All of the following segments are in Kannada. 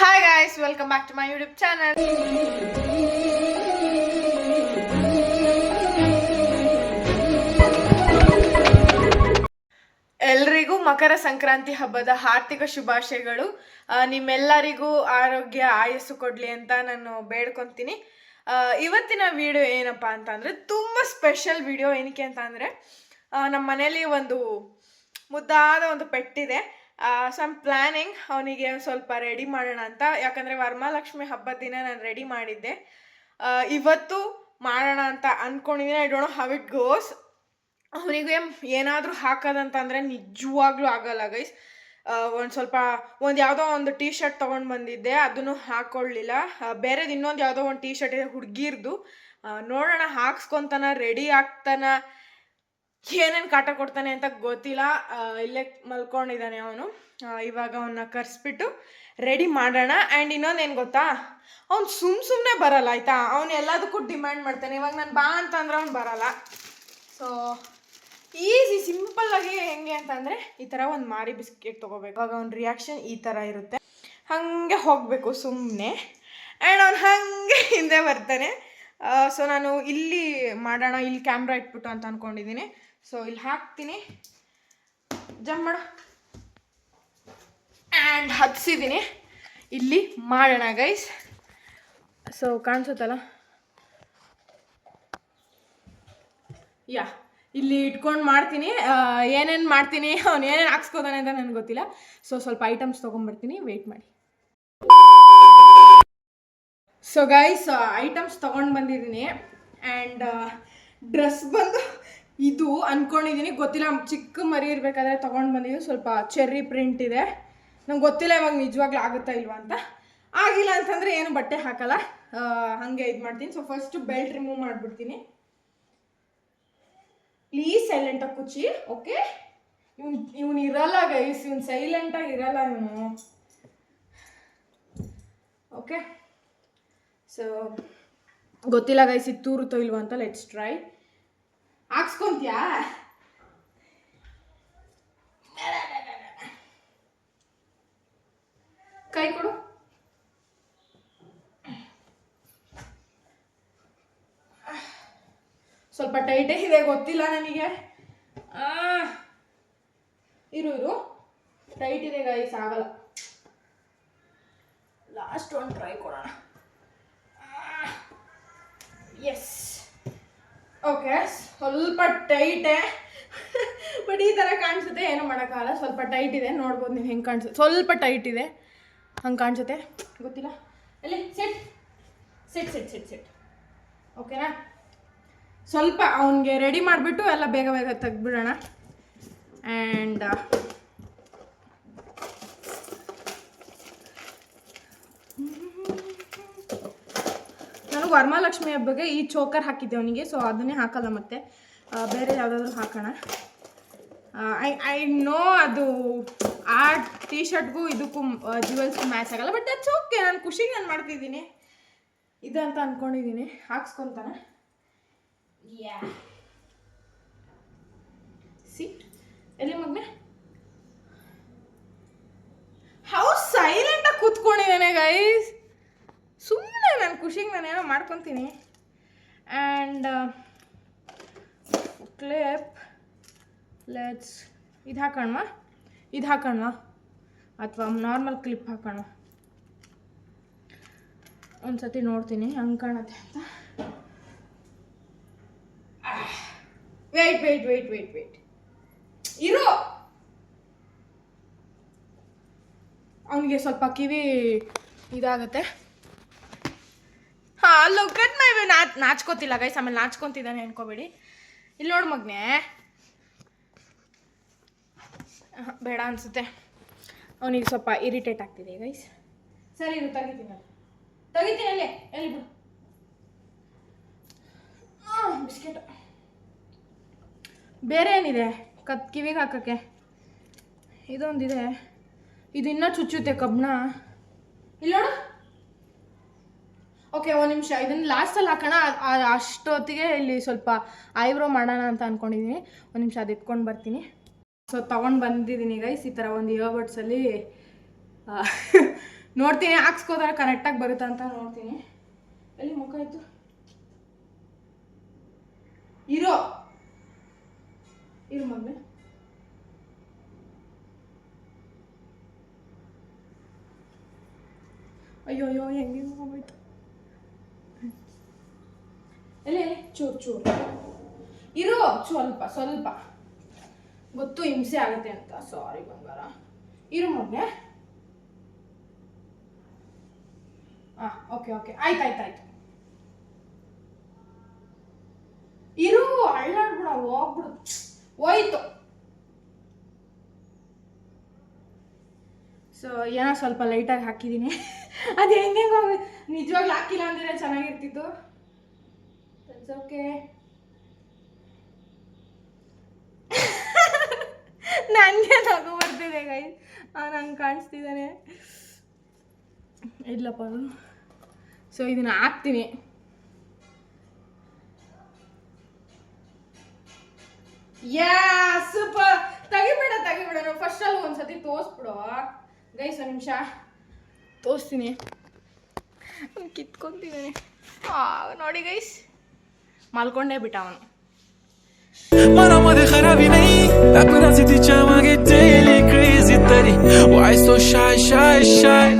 Hi guys welcome back to my YouTube channel ಎಲ್ರಿಗೂ ಮಕರ ಸಂಕ್ರಾಂತಿ ಹಬ್ಬದ ಆರ್ಥಿಕ ಶುಭಾಶಯಗಳು. ನಿಮ್ಮೆಲ್ಲರಿಗೂ ಆರೋಗ್ಯ ಆಯಸ್ಸು ಕೊಡಲಿ ಅಂತ ನಾನು ಬೇಡ್ಕೊತೀನಿ. ಇವತ್ತಿನ ವಿಡಿಯೋ ಏನಪ್ಪ ಅಂತಂದರೆ ತುಂಬ ಸ್ಪೆಷಲ್ ವಿಡಿಯೋ ಏನಕ್ಕೆ ಅಂತ ಅಂದ್ರೆ ಆ, ನಮ್ಮ ಮನೇಲಿ ಒಂದು ಮುದ್ದಾದ ಒಂದು ಪೆಟ್ಟಿದೆ. ಸೊ ಐಮ್ ಪ್ಲಾನಿಂಗ್ ಅವನಿಗೆ ಸ್ವಲ್ಪ ರೆಡಿ ಮಾಡೋಣ ಅಂತ. ಯಾಕಂದರೆ ವರಮಹಾಲಕ್ಷ್ಮಿ ಹಬ್ಬದ ದಿನ ನಾನು ರೆಡಿ ಮಾಡಿದ್ದೆ. ಇವತ್ತು ಮಾಡೋಣ ಅಂತ ಅಂದ್ಕೊಂಡಿದ್ದೀನಿ I don't how it goes ಅವನಿಗೆ ಏನಾದರೂ ಹಾಕೋದಂತಂದರೆ ನಿಜವಾಗ್ಲೂ ಆಗಲ್ಲ ಗೈಸ್ ಒಂದು ಸ್ವಲ್ಪ ಒಂದು ಯಾವುದೋ ಒಂದು ಟೀ ಶರ್ಟ್ ತೊಗೊಂಡು ಬಂದಿದ್ದೆ. ಅದನ್ನು ಹಾಕ್ಕೊಳ್ಳಿಲ್ಲ ಬೇರೆದು ಇನ್ನೊಂದು ಯಾವುದೋ ಒಂದು ಟೀ ಶರ್ಟ್ ಇದೆ ಹುಡುಗಿರ್ದು ನೋಡೋಣ, ಹಾಕ್ಸ್ಕೊತಾನ ರೆಡಿ ಆಗ್ತಾನ. ಏನೇನು ಕಾಟ ಕೊಡ್ತಾನೆ ಅಂತ ಗೊತ್ತಿಲ್ಲ. ಇಲ್ಲೇ ಮಲ್ಕೊಂಡಿದ್ದಾನೆ ಅವನು. ಇವಾಗ ಅವನ್ನ ಕರೆಸ್ಬಿಟ್ಟು ರೆಡಿ ಮಾಡೋಣ. ಆ್ಯಂಡ್ ಇನ್ನೊಂದು ಏನು ಗೊತ್ತಾ? ಅವ್ನು ಸುಮ್ಮ ಸುಮ್ಮನೆ ಬರಲ್ಲ, ಆಯಿತಾ? ಅವ್ನು ಎಲ್ಲದಕ್ಕೂ ಡಿಮ್ಯಾಂಡ್ ಮಾಡ್ತಾನೆ. ಇವಾಗ ನಾನು ಬಾ ಅಂತಂದ್ರೆ ಅವ್ನು ಬರಲ್ಲ. ಸೊ ಈಸಿ ಸಿಂಪಲ್ಲಾಗಿ ಹೆಂಗೆ ಅಂತಂದರೆ ಈ ಥರ ಒಂದು ಮಾರಿ ಬಿಸ್ಕೆಟ್ ತೊಗೋಬೇಕು. ಅವಾಗ ಅವ್ನ ರಿಯಾಕ್ಷನ್ ಈ ಥರ ಇರುತ್ತೆ. ಹಾಗೆ ಹೋಗಬೇಕು ಸುಮ್ಮನೆ ಆ್ಯಂಡ್ ಅವ್ನು ಹಾಗೆ ಹಿಂದೆ ಬರ್ತಾನೆ. ಸೊ ನಾನು ಇಲ್ಲಿ ಮಾಡೋಣ, ಇಲ್ಲಿ ಕ್ಯಾಮ್ರಾ ಇಟ್ಬಿಟ್ಟು ಅಂತ ಅಂದ್ಕೊಂಡಿದ್ದೀನಿ ಸೊ ಇಲ್ಲಿ ಹಾಕ್ತೀನಿ. ಜಂಪ್ ಮಾಡು. ಆ್ಯಂಡ್ ಹತ್ಸಿದ್ದೀನಿ ಇಲ್ಲಿ ಮಾಡೋಣ ಗೈಸ್ ಸೊ ಕಾಣಿಸುತ್ತಲ್ಲ? ಯಾ ಇಲ್ಲಿ ಇಟ್ಕೊಂಡು ಮಾಡ್ತೀನಿ. ಏನೇನು ಮಾಡ್ತೀನಿ? ಅವ್ನು ಏನೇನು ಹಾಕ್ಸ್ಕೋತಾನೆ ಅಂತ ನನಗೆ ಗೊತ್ತಿಲ್ಲ. ಸೊ ಸ್ವಲ್ಪ ಐಟಮ್ಸ್ ತೊಗೊಂಬರ್ತೀನಿ ವೆಯ್ಟ್ ಮಾಡಿ. ಸೊ ಗೈಸ್ ಐಟಮ್ಸ್ ತೊಗೊಂಡು ಬಂದಿದ್ದೀನಿ. ಆ್ಯಂಡ್ ಡ್ರೆಸ್ ಬಂದು ಇದು ಅಂದ್ಕೊಂಡಿದ್ದೀನಿ ಗೊತ್ತಿಲ್ಲ, ಚಿಕ್ಕ ಮರಿ ಇರಬೇಕಾದ್ರೆ ತೊಗೊಂಡು ಬಂದಿದ್ದು. ಸ್ವಲ್ಪ ಚೆರ್ರಿ ಪ್ರಿಂಟ್ ಇದೆ. ನಂಗೆ ಗೊತ್ತಿಲ್ಲ ಇವಾಗ ನಿಜವಾಗ್ಲೂ ಆಗುತ್ತಾ ಇಲ್ವಾ ಅಂತ. ಆಗಿಲ್ಲ ಅಂತಂದರೆ ಏನು ಬಟ್ಟೆ ಹಾಕಲ್ಲ. ಹಾಗೆ ಇದು ಮಾಡ್ತೀನಿ. ಸೊ ಫಸ್ಟು ಬೆಲ್ಟ್ ರಿಮೂವ್ ಮಾಡಿಬಿಡ್ತೀನಿ. ಪ್ಲೀಸ್ ಸೈಲೆಂಟಾಗಿ ಕುಚ್ಚಿ ಓಕೆ ಇವ್ನು ಇವ್ನು ಇರಲ್ಲ ಗೈಸ್ ಇವ್ನು ಸೈಲೆಂಟಾಗಿ ಇರಲ್ಲ ಇವನು. ಓಕೆ ಸೊ ಗೊತ್ತಿಲ್ಲ ಗೈಸ್ ಇದು ತೂರುತ್ತೋ ಇಲ್ವೋ ಅಂತ ಲೆಟ್ಸ್ ಟ್ರೈ ಹಾಕ್ಸ್ಕೊಂತ್ಯಾ? ಕೈ ಕೊಡು. ಸ್ವಲ್ಪ ಟೈಟೇ ಇದೆ, ಗೊತ್ತಿಲ್ಲ ನನಗೆ. ಇರು ಇರು. ಟೈಟ್ ಇದೆ ಗೈಸ್ ಆಗಲ್ಲ. ಲಾಸ್ಟ್ ಒಂದು ಟ್ರೈ ಕೊಡೋಣ. ಎಸ್ ಓಕೆ ಸ್ವಲ್ಪ ಟೈಟೇ ಬಟ್ ಈ ಥರ ಕಾಣಿಸುತ್ತೆ, ಏನೂ ಮಾಡೋಕ್ಕಾಗಲ್ಲ ಸ್ವಲ್ಪ ಟೈಟ್ ಇದೆ, ನೋಡ್ಬೋದು ನೀವು ಹೆಂಗೆ ಕಾಣಿಸುತ್ತೆ ಸ್ವಲ್ಪ ಟೈಟ್ ಇದೆ. ಹಂಗೆ ಕಾಣಿಸುತ್ತೆ? ಗೊತ್ತಿಲ್ಲ? ಅಲ್ಲಿ set set set set set ಓಕೆನಾ ಸ್ವಲ್ಪ ಅವನಿಗೆ ರೆಡಿ ಮಾಡಿಬಿಟ್ಟು ಎಲ್ಲ ಬೇಗ ಬೇಗ ತೆಗ್ದುಬಿಡೋಣ. ಆ್ಯಂಡ್ ವರಮಹಾಲಕ್ಷ್ಮಿ ಹಬ್ಬಗೆ ಈ ಚೋಕರ್ ಹಾಕಿದ್ದೆ ಅವನಿಗೆ. ಸೊ ಅದನ್ನೇ ಹಾಕಲ್ಲ ಮತ್ತೆ. ಬೇರೆ ಯಾವುದಾದ್ರೂ ಹಾಕೋಣ. ಐ ಐ ನೋ ಅದು ಆ ಟೀ ಶರ್ಟ್ಗೂ ಇದಕ್ಕೂ ಜ್ಯುವೆಲ್ಸ್ಗೂ ಮ್ಯಾಚ್ ಆಗಲ್ಲ ಬಟ್ ದಟ್ಸ್ ಓಕೆ ನಾನು ಖುಷಿಗೆ ನಾನು ಮಾಡ್ತಿದ್ದೀನಿ. ಇದಂತ ಅಂದ್ಕೊಂಡಿದ್ದೀನಿ ಹಾಕ್ಸ್ಕೊತಾನೆ? ಸಿ ಎಲ್ಲಿ ಮಗ್ನೆ? ಹೌ ಸೈಲೆಂಟಾಗಿ ಕೂತ್ಕೊಂಡಿದ್ದೇನೆ ಗೈಸ್ ಸುಮ್ಮನೆ ನಾನು ಖುಷಿಗೆ ನಾನು ಏನೋ ಮಾಡ್ಕೊತೀನಿ ಆ್ಯಂಡ್ ಕ್ಲಿಪ್ ಲೆಟ್ಸ್ ಇದು ಹಾಕೋಣವಾ ಇದು ಹಾಕೋಣವಾ ಅಥವಾ ನಾರ್ಮಲ್ ಕ್ಲಿಪ್ ಹಾಕೋಣ ಒಂದು ಸತಿ ನೋಡ್ತೀನಿ, ಹಂಗೆ ಕಾಣತ್ತೆ ಅಂತ. Wait wait wait wait wait ಇರೋ! ಅವನಿಗೆ ಸ್ವಲ್ಪ ಕಿವಿ ಇದಾಗುತ್ತೆ. ನಾಚ್, ನಾಚ್ಕೋತಿಲ್ಲ ಗೈಸ್ ಆಮೇಲೆ ನಾಚ್ಕೊತಿದ್ದಾನೆ ಅನ್ಕೋಬೇಡಿ. ಇಲ್ಲಿ ನೋಡು ಮಗ್ನೆ. ಬೇಡ ಅನಿಸುತ್ತೆ. ಅವನಿಗೆ ಸ್ವಲ್ಪ ಇರಿಟೇಟ್ ಆಗ್ತಿದೆ ಗೈಸ್ ಸರಿ ಇದು ತೆಗಿತೀನಿ ತೆಗಿತೀನಿ ಅಲ್ಲೇ, ಎಲ್ಲಿ ಬಿಡು. ಬಿಸ್ಕೆಟ್. ಬೇರೆ ಏನಿದೆ? ಕತ್ ಕಿವಿಗೆ ಹಾಕೋಕ್ಕೆ. ಇದೊಂದಿದೆ. ಇದು ಇನ್ನೂ ಚುಚ್ಚುತ್ತೆ ಕಬ್ಬಣ ಇಲ್ಲಿ ನೋಡು. ಓಕೆ, ಒಂದು ನಿಮಿಷ. ಇದನ್ನು ಲಾಸ್ಟಲ್ಲಿ ಹಾಕೋಣ. ಅಷ್ಟೊತ್ತಿಗೆ ಇಲ್ಲಿ ಸ್ವಲ್ಪ ಐಬ್ರೋ ಮಾಡೋಣ ಅಂತ ಅಂದ್ಕೊಂಡಿದ್ದೀನಿ ಒಂದು ನಿಮಿಷ ಅದು ಇಟ್ಕೊಂಡು ಬರ್ತೀನಿ. ಸೊ ತೊಗೊಂಡು ಬಂದಿದ್ದೀನಿ ಗೈಸ್ ಈ ಥರ ಒಂದು ಇಯರ್ಬಡ್ಸಲ್ಲಿ ನೋಡ್ತೀನಿ. ಹಾಕ್ಸ್ಕೋದ್ರೆ ಕರೆಕ್ಟಾಗಿ ಬರುತ್ತಾ ಅಂತ ನೋಡ್ತೀನಿ. ಎಲ್ಲಿ ಮುಖ ಇತ್ತು ಇರೋ. ಇರು ಮಗ್ನೆ. ಅಯ್ಯೋ ಅಯ್ಯೋ ಹೆಂಗೆ ಹೋಗ್ಬಿಟ್ಟು ಎಲ್ಲಿ ಚೂರು ಚೂರು. ಇರು, ಸ್ವಲ್ಪ ಸ್ವಲ್ಪ. ಗೊತ್ತು ಹಿಂಸೆ ಆಗುತ್ತೆ ಅಂತ. ಸಾರಿ ಬಂಗಾರ. ಇರು ಮೊನ್ನೆ. ಹಾಂ ಓಕೆ ಓಕೆ ಆಯ್ತು ಆಯ್ತು ಆಯ್ತು. ಇರು, ಅಳ್ಳಾಡ್ಬಿಡ ಹೋಗ್ಬಿಡು. ಹೋಯ್ತು. ಸೊ ಏನೋ ಸ್ವಲ್ಪ ಲೈಟಾಗಿ ಹಾಕಿದ್ದೀನಿ ಅದು ಹೆಂಗೆ ನಿಜವಾಗ್ಲೂ ಹಾಕಿಲ್ಲ ಅಂದರೆ ಚೆನ್ನಾಗಿರ್ತಿತ್ತು. ಓಕೆ ನನಗೆ ನಗು ಬರ್ತಿದೆ ಗೈ ನಂಗೆ ಕಾಣಿಸ್ತಿದ್ದಾನೆ ಇಲ್ಲಪ್ಪ. ಸೊ ಇದನ್ನ ಹಾಕ್ತೀನಿ. ಯಾ ಸೂಪರ್ ತೆಗಿಬೇಡ ತೆಗಿಬೇಡ. ನಾವು ಫಸ್ಟ್ ಅಲ್ಲಿ ಒಂದ್ಸತಿ ತೋರಿಸ್ಬಿಡು. ಗೈಸ್ ಒಂದು ನಿಮಿಷ. ತೋರಿಸ್ತೀನಿ. ಕಿತ್ಕೊಂತಿದ್ದಾನೆ ನೋಡಿ ಗೈಸ್ मालकोंडे बिटावन मनामध्ये खराबी नाही आपण तिच्या मागे डेली क्रेझी तरी वाय सो शाय शाय शाय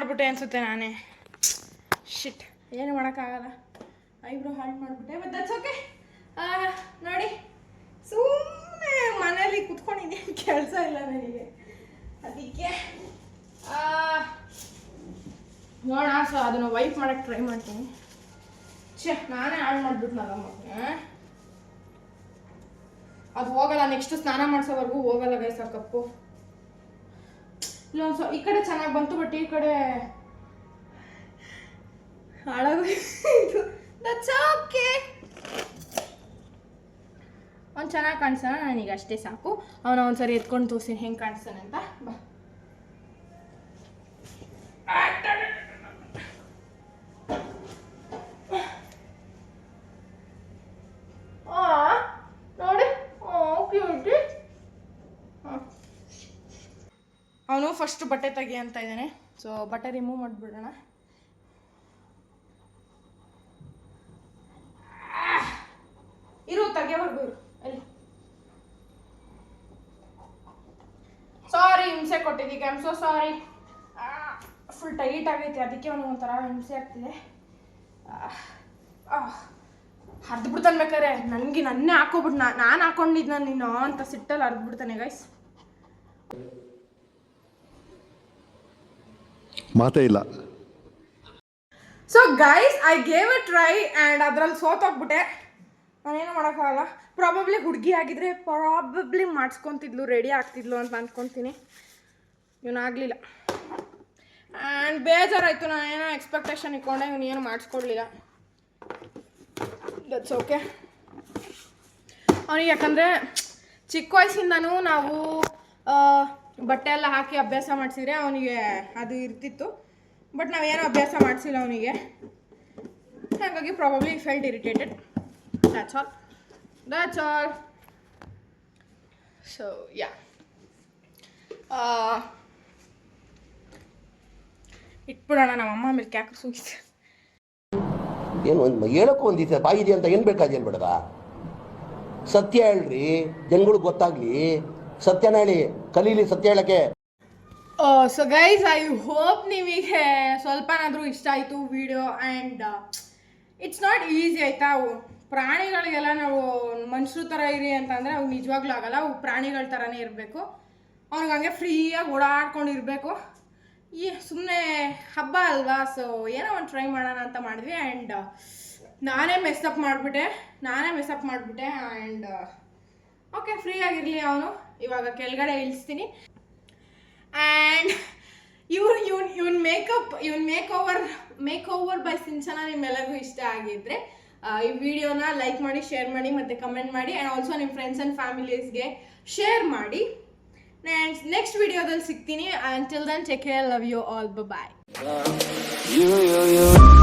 ಮಾಡಿಬಿಟ್ಟೆ ಅನ್ಸುತ್ತೆ ನಾನೇ. ಶಿಟ್ ಏನು ಮಾಡೋಕ್ಕಾಗಲ್ಲ. ಐಬ್ರೋ ಹಾಳು ಮಾಡಿಬಿಟ್ಟೆ ಮತ್ತು ದಟ್ಸ್ ಓಕೆ ನೋಡಿ ಸುಮ್ಮನೆ ಮನೇಲಿ ಕುತ್ಕೊಂಡಿದ್ದೀನಿ. ಕೆಲಸ ಇಲ್ಲ ನನಗೆ. ಅದಕ್ಕೆ ನೋಡೋಣ ಸೊ ಅದನ್ನು ವೈಪ್ ಮಾಡೋಕ್ಕೆ ಟ್ರೈ ಮಾಡ್ತೀನಿ. ಛೇ, ನಾನೇ ಹಾಳು ಮಾಡಿಬಿಟ್ನಲ್ಲ ಮತ್ತೆ ಅದು ಹೋಗಲ್ಲ ನೆಕ್ಸ್ಟ್ ಸ್ನಾನ ಮಾಡಿಸೋವರೆಗೂ ಹೋಗಲ್ಲ ಗೈಸ್ ಕಪ್ಪು. ಇಲ್ಲೊಂದು ಸ್ವಲ್ಪ ಈ ಕಡೆ ಚೆನ್ನಾಗಿ ಬಂತು ಬಟ್ ಈ ಕಡೆ ಹಾಳಾಗೋಯ್ತು ದಟ್ಸ್ ಓಕೆ ಅವ್ನು ಚೆನ್ನಾಗಿ ಕಾಣಿಸೋಣ, ನನಗೆ ಅಷ್ಟೇ ಸಾಕು. ಅವನ ಒಂದ್ಸರಿ ಎತ್ಕೊಂಡು ತೋರಿಸ್ತೀನಿ ಹೆಂಗೆ ಕಾಣಿಸ್ತಾನೆ ಅಂತ. ಬಾ ಆ, ನೋಡಿ ಕ್ಯೂಟಿ ಅವನು ಫಸ್ಟ್ ಬಟ್ಟೆ ತೆಗಿ ಅಂತ ಇದ್ದಾನೆ. ಸೊ ಬಟ್ಟೆ ರಿಮೂವ್ ಮಾಡಿಬಿಡೋಣ. ಇರು ತೆಗಿಯವರೆಗೂ ಇರು ಅಲ್ಲಿ ಸಾರಿ ಹಿಂಸೆ ಕೊಟ್ಟಿದ್ದೀಗ I'm so sorry full tight ಆಗೈತೆ. ಅದಕ್ಕೆ ಅವನು ಒಂಥರ ಹಿಂಸೆ ಆಗ್ತಿದೆ. ಹರಿದು ಬಿಡ್ತಾನೆ ಬೇಕಾರೆ ನನಗೆ ನನ್ನೇ ಹಾಕೋಬಿಟ್ಟು ನಾನು ಹಾಕೊಂಡಿದ್ನ ನೀನು ಅಂತ ಸಿಟ್ಟಲ್ಲಿ ಹರಿದು ಬಿಡ್ತಾನೆ ಗೈಸ್ ಮಾತೇ ಇಲ್ಲ. So guys I gave a try and ಅದ್ರಲ್ಲಿ ಸೋತೋಗ್ಬಿಟ್ಟೆ ನಾನೇನು ಮಾಡೋಕ್ಕಾಗಲ್ಲ. ಪ್ರಾಬಬ್ಲಿ ಹುಡುಗಿ ಆಗಿದ್ರೆ ಪ್ರಾಬಬ್ಲಿ ಮಾಡಿಸ್ಕೊತಿದ್ಲು ರೆಡಿ ಆಗ್ತಿದ್ಲು ಅಂತ ಅಂದ್ಕೊತೀನಿ ಇವನು ಆಗಲಿಲ್ಲ. ಆ್ಯಂಡ್ ಬೇಜಾರಾಯಿತು, ನಾನು ಏನೋ ಎಕ್ಸ್ಪೆಕ್ಟೇಷನ್ ಇಟ್ಕೊಂಡೆ, ಇವನು ಏನು ಮಾಡಿಸ್ಕೊಡ್ಲಿಲ್ಲ. ದಟ್ಸ್ ಓಕೆ ಅವನಿಗೆ ಯಾಕಂದರೆ ಚಿಕ್ಕ ವಯಸ್ಸಿಂದನೂ ನಾವು ಬಟ್ಟೆ ಎಲ್ಲ ಹಾಕಿ ಅಭ್ಯಾಸ ಮಾಡಿಸಿದ್ರೆ ಅವನಿಗೆ ಅದು ಇರ್ತಿತ್ತು. ಬಟ್ ನಾವೇನು ಅಭ್ಯಾಸ ಮಾಡಿಸಿಲ್ಲ ಅವನಿಗೆ. ಹಾಗಾಗಿ probably felt irritated that's all that's all so yeah ಇಟ್ಬಿಡೋಣ, ನಮ್ಮ ಅಮ್ಮ ಮೇಲೆ ಕ್ಯಾಕ್ ಸುಗಿಸಿ ಏನು ಒಂದು ಹೇಳಕ್ಕೂ ಒಂದಿದೆ ಬಾಯಿದೆ ಅಂತ ಏನು ಬೇಕಾದೇನು ಬೇಡದ ಸತ್ಯ ಹೇಳ್ರಿ, ಜನಗಳಿಗೆ ಗೊತ್ತಾಗ್ಲಿ. ಸತ್ಯನ ಹೇಳಿ, ಕಲೀಲಿ ಸತ್ಯ ಹೇಳಕ್ಕೆ. ಸೊ ಗೈಸ್ ಐ ಹೋಪ್ ನಿಮಗೆ ಸ್ವಲ್ಪನಾದರೂ ಇಷ್ಟ ಆಯಿತು video and it's not easy ಆಯಿತಾ? ಅವು ಪ್ರಾಣಿಗಳಿಗೆಲ್ಲ ನಾವು ಮನುಷ್ಯರ ಥರ ಇರಿ ಅಂತಂದರೆ ಅವು ನಿಜವಾಗ್ಲೂ ಆಗಲ್ಲ. ಅವು ಪ್ರಾಣಿಗಳ ಥರನೇ ಇರಬೇಕು. ಅವ್ನಿಗೆ ಹಂಗೆ ಫ್ರೀಯಾಗಿ ಓಡಾಡ್ಕೊಂಡು ಇರಬೇಕು ಈ ಸುಮ್ಮನೆ ಹಬ್ಬ ಅಲ್ವಾ? ಸೊ ಏನೋ ಒಂದು ಟ್ರೈ ಮಾಡೋಣ ಅಂತ ಮಾಡಿದ್ವಿ ಆ್ಯಂಡ್ ನಾನೇ ಮೆಸ್ಸಪ್ ಮಾಡಿಬಿಟ್ಟೆ. ನಾನೇ ಮೆಸ್ಸಪ್ ಮಾಡಿಬಿಟ್ಟೆ ಆ್ಯಂಡ್ ಓಕೆ ಫ್ರೀ ಆಗಿರಲಿ ಅವನು. ಇವಾಗ ಕೆಳಗಡೆ ಇಳಿಸ್ತೀನಿ. ಆ್ಯಂಡ್ ಇವ್ರು ಇವ್ನ ಇವ್ನ ಮೇಕಪ್ ಇವ್ನ make over make over by Sinchana ನಿಮ್ಮೆಲ್ಲರಿಗೂ ಇಷ್ಟ ಆಗಿದ್ರೆ ಈ ವಿಡಿಯೋನ ಲೈಕ್ ಮಾಡಿ ಶೇರ್ ಮಾಡಿ ಮತ್ತು ಕಮೆಂಟ್ ಮಾಡಿ ಆ್ಯಂಡ್ ಆಲ್ಸೋ ನಿಮ್ಮ ಫ್ರೆಂಡ್ಸ್ ಆ್ಯಂಡ್ ಫ್ಯಾಮಿಲೀಸ್ಗೆ ಶೇರ್ ಮಾಡಿ. ನೆಕ್ಸ್ಟ್ ವಿಡಿಯೋದಲ್ಲಿ ಸಿಗ್ತೀನಿ. And till then take care love you all bye you, you.